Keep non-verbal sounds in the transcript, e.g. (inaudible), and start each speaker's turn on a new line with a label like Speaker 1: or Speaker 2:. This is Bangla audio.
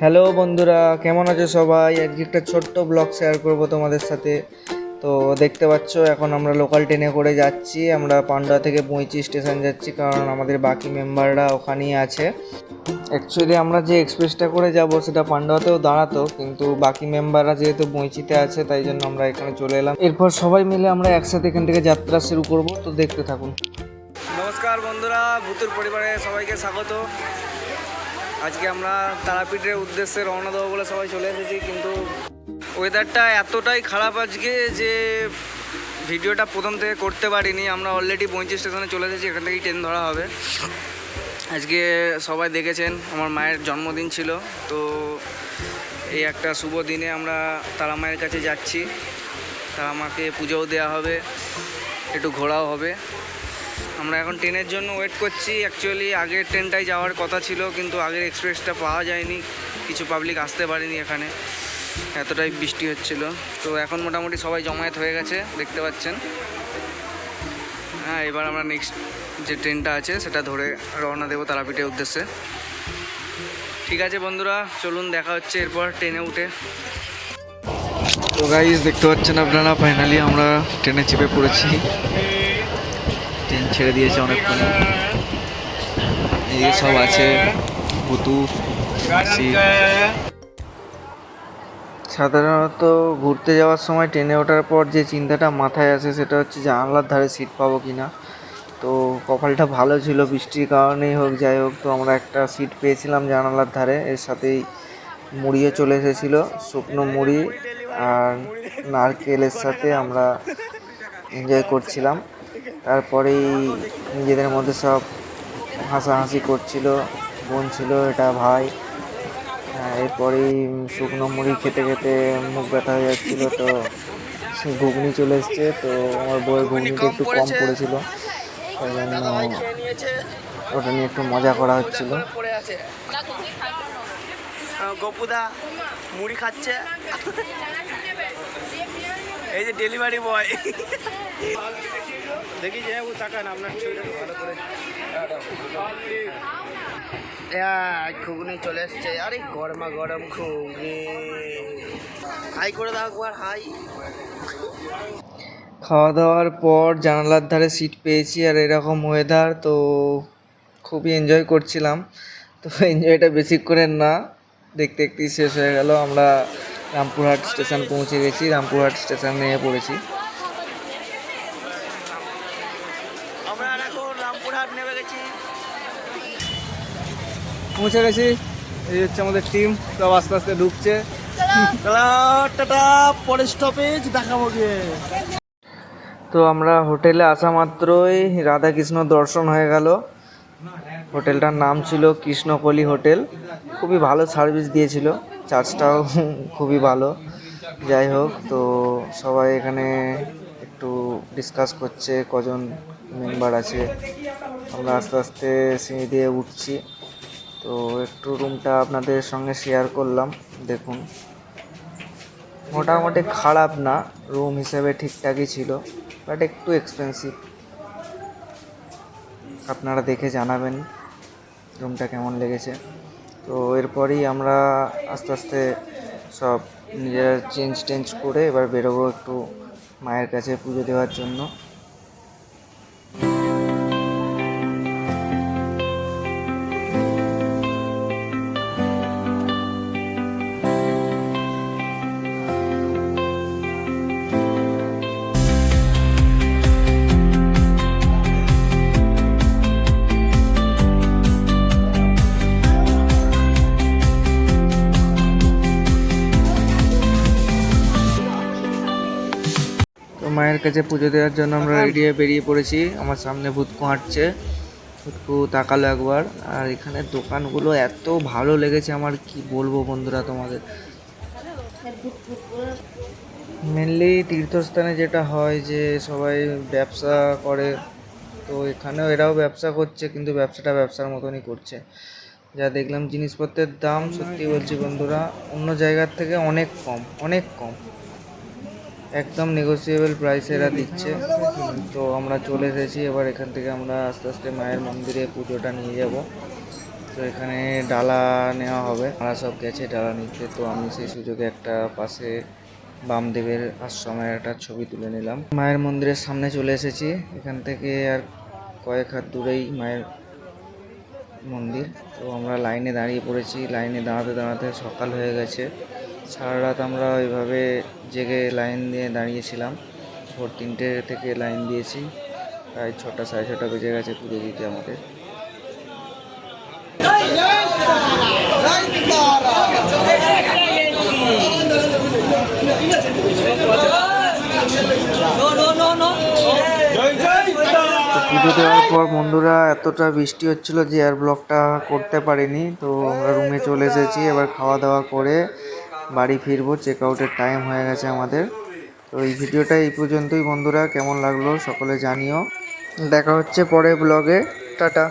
Speaker 1: হ্যালো বন্ধুরা, কেমন আছো সবাই? আজকে একটা ছোট্ট ব্লগ শেয়ার করব তোমাদের সাথে। তো দেখতে পাচ্ছ, এখন আমরা লোকাল ট্রেনে করে যাচ্ছি। আমরা পান্ডা থেকে বইচি স্টেশন যাচ্ছি, কারণ আমাদের বাকি মেম্বাররা ওখানেই আছে। অ্যাকচুয়ালি আমরা যে এক্সপ্রেসটা করে যাব, সেটা পান্ডাতেও দাঁড়াতো, কিন্তু বাকি মেম্বাররা যেহেতু বইচিতে আছে, তাই জন্য আমরা এখানে চলে এলাম। এরপর সবাই মিলে আমরা একসাথে এখান থেকে যাত্রা শুরু করব, তো দেখতে থাকুন। নমস্কার বন্ধুরা, ভূতুর পরিবারে সবাইকে স্বাগত। আজকে আমরা তারাপীঠের উদ্দেশ্যে রওনা দেবো বলে সবাই চলে এসেছি, কিন্তু ওয়েদারটা এতটাই খারাপ আজকে যে ভিডিওটা প্রথম থেকে করতে পারিনি। আমরা অলরেডি পঁয়ত্রিশ স্টেশনে চলে এসেছি, এখান থেকেই ট্রেন ধরা হবে। আজকে সবাই দেখেছেন, আমার মায়ের জন্মদিন ছিল, তো এই একটা শুভ দিনে আমরা তারা মায়ের কাছে যাচ্ছি। তারা মাকে পুজোও দেওয়া হবে, একটু ঘোরাও হবে। আমরা এখন ট্রেনের জন্য ওয়েট করছি। অ্যাকচুয়ালি আগের ট্রেনটাই যাওয়ার কথা ছিল, কিন্তু আগের এক্সপ্রেসটা পাওয়া যায়নি। কিছু পাবলিক আসতে পারেনি এখানে। এতটাই বৃষ্টি হচ্ছিল। তো এখন মোটামুটি সবাই জমায়েত হয়ে গেছে, দেখতে পাচ্ছেন। হ্যাঁ এবার আমরা নেক্সট যে ট্রেনটা আছে, সেটা ধরে রওনা দেবো তারাপীঠের উদ্দেশ্যে। ঠিক আছে বন্ধুরা, চলুন দেখা হচ্ছে এরপর ট্রেনে উঠে। তো গাইজ দেখতে পাচ্ছেন আপনারা ফাইনালি আমরা ট্রেনে চেপে পড়েছি। ট্রেন ছেড়ে দিয়েছে অনেকক্ষণ। যে সব আছে ভুতু। সাধারণত ঘুরতে যাওয়ার সময় ট্রেনে ওঠার পর যে চিন্তাটা মাথায় আসে সেটা হচ্ছে জানালার ধারে সিট পাবো কি না তো কপালটা ভালো ছিল, বৃষ্টির কারণেই হোক, যাই হোক, তো আমরা একটা সিট পেয়েছিলাম জানালার ধারে। এর সাথেই মুড়িয়ে চলে এসেছিল, শুকনো মুড়ি আর নারকেলের সাথে আমরা এনজয় করছিলাম। তারপরেই নিজেদের মধ্যে সব হাসাহাসি করছিল বোন ছিল এটা ভাই। হ্যাঁ, এরপরেই শুকনো মুড়ি খেতে খেতে মুখ ব্যথা হয়ে যাচ্ছিল তো সে ঘুগনি চলে এসছে তো আমার বউয়ের ঘুগনিটা একটু কম পড়েছিল তাই জন্য ওটা নিয়ে একটু মজা করা হচ্ছিল।
Speaker 2: গপুদা মুড়ি খাচ্ছে। এই যে ডেলিভারি বয় দেখি যে ও তাকান আপনার ছবিটা ভালো করে। হ্যাঁ ঘুগনি চলে এসছে। আরে গরমা গরম ঘুগনি। হাই করে দাও একবার হাই।
Speaker 1: খাওয়া দাওয়ার পর জানালার ধারে সিট পেয়েছি আর এরকম ওয়েদার তো খুবই এনজয় করছিলাম। তো এনজয়টা বেশিক্ষণের না। দেখতে দেখতেই শেষ হয়ে গেল। আমরা রামপুরহাট স্টেশন পৌঁছে গেছি। রামপুরহাট স্টেশন পড়েছি।
Speaker 2: নেমে গেছি।
Speaker 1: পৌঁছে গেছি। এই হচ্ছে আমাদের টিম সব আস্তে আস্তে ঢুকছে।
Speaker 2: টাটা পরের স্টপেজ দেখাবো গিয়ে।
Speaker 1: তো আমরা হোটেলে আসা মাত্রই রাধাকৃষ্ণ দর্শন হয়ে গেল। হোটেলটার নাম ছিল কৃষ্ণকলি হোটেল। খুবই ভালো সার্ভিস দিয়েছিল। চার্জটাও (laughs) খুবই ভালো। যাই হোক, তো সবাই এখানে একটু ডিসকাস করছে, কজন মেম্বার আছে। আমরা আস্তে আস্তে সিঁড়ি দিয়ে উঠছি। তো একটু রুমটা আপনাদের সঙ্গে শেয়ার করলাম, দেখুন। মোটামুটি খারাপ না রুম হিসেবে ঠিকঠাকই ছিল বাট একটু এক্সপেন্সিভ আপনারা দেখে জানাবেন রুমটা কেমন লেগেছে। তো এরপরেই আমরা আস্তে আস্তে সব নিজেরা চেঞ্জ টেঞ্জ করে এবার বেরোবো একটু মায়ের কাছে পুজো দেওয়ার জন্য। মায়ের কাছে পুজো দেওয়ার জন্য আমরা রেডি হয়ে বেরিয়ে পড়েছি। আমার সামনে ভূতকু হাঁটছে। ভূতকু তাকালো একবার। আর এখানে দোকানগুলো এত ভালো লেগেছে আমার কি বলব বন্ধুরা তোমাদের? মেনলি তীর্থস্থানে যেটা হয় যে সবাই ব্যবসা করে। তো এখানেও এরাও ব্যবসা করছে কিন্তু ব্যবসাটা ব্যবসার মতনই করছে। যা দেখলাম জিনিসপত্রের দাম সত্যি বলছি বন্ধুরা অন্য জায়গার থেকে অনেক কম অনেক কম। একদম নেগোসিয়েবল প্রাইসে এরা দিচ্ছে। তো আমরা চলে এসেছি, এবার এখান থেকে আমরা আস্তে আস্তে মায়ের মন্দিরে পুজোটা নিয়ে যাব। তো এখানে ডালা নেওয়া হবে আমরা সব গেছে, ডালা নিতে তো আমি সেই সুযোগে একটা পাশে বামদেবের আশ্রমের একটা ছবি তুলে নিলাম। মায়ের মন্দিরের সামনে চলে এসেছি, এখান থেকে আর কয়েক হাত দূরেই মায়ের মন্দির। তো আমরা লাইনে দাঁড়িয়ে পড়েছি, লাইনে দাঁড়াতে দাঁড়াতে সকাল হয়ে গেছে। সারা রাত আমরা ওইভাবে জেগে লাইন দিয়ে দাঁড়িয়েছিলাম। ভোর তিনটে থেকে লাইন দিয়েছি। প্রায় ছটা, সাড়ে ছটা বেজে গেছে পুজো দিতে আমাদের। পুজো দেওয়ার পর বন্ধুরা, এতটা বৃষ্টি হচ্ছিল যে আর ব্লগটা করতে পারিনি। তো আমরা রুমে চলে এসেছি, এবার খাওয়া দাওয়া করে বাড়ি ফিরবো চেক আউটের টাইম হয়ে গেছে আমাদের। তো এই ভিডিওটা এই পর্যন্তই, বন্ধুরা। কেমন লাগল সকলে জানিও। দেখা হচ্ছে পরে ব্লগে টাটা।